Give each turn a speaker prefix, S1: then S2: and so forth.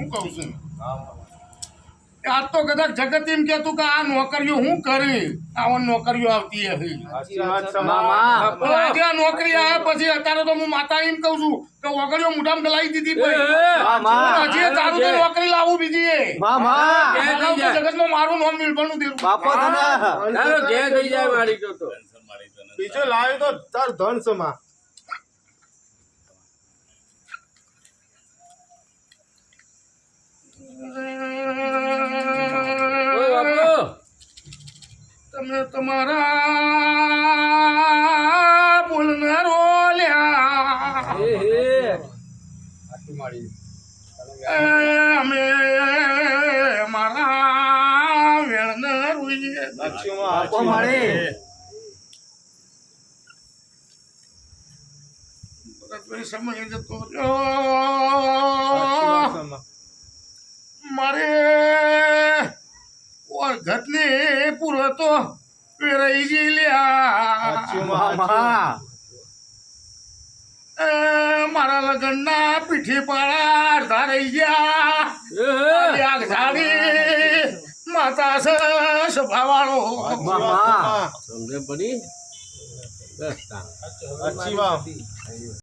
S1: હું કહું છું? આજ તો કદાચ જગત એમ કહેતું કે આ નોકરીઓ હું કરી? આવા નોકરીઓ આવતી હશે. આજે આ નોકરી આવ્યા પછી અત્યારે તો હું માતા એમ કહું છું કે ઓગળીઓ મોઢામાં ગલાઈ દીધી હજી તારું તો નોકરી લાવું બીજી એ. જગતમાં મારું નામ નિર્ભરનું દેવું
S2: બાપો તને.
S3: ચાલો જે થઈ જાય મારી તો તો.
S4: બીજો લાવ્યો તો તાર ધન સમા.
S1: તમે તમારા બોલનારો લ્યા અમે મારા વેળને રૂઈએ. સમય જતો રહ્યો મારે ઓર પૂરતો વેરાઈ ગઈ લ્યા
S2: મામા
S1: એ પીઠી પાડા અડધા રહી ગયા. માતા સભાવાળો
S3: સમજે પડી
S4: અચ્છી વાત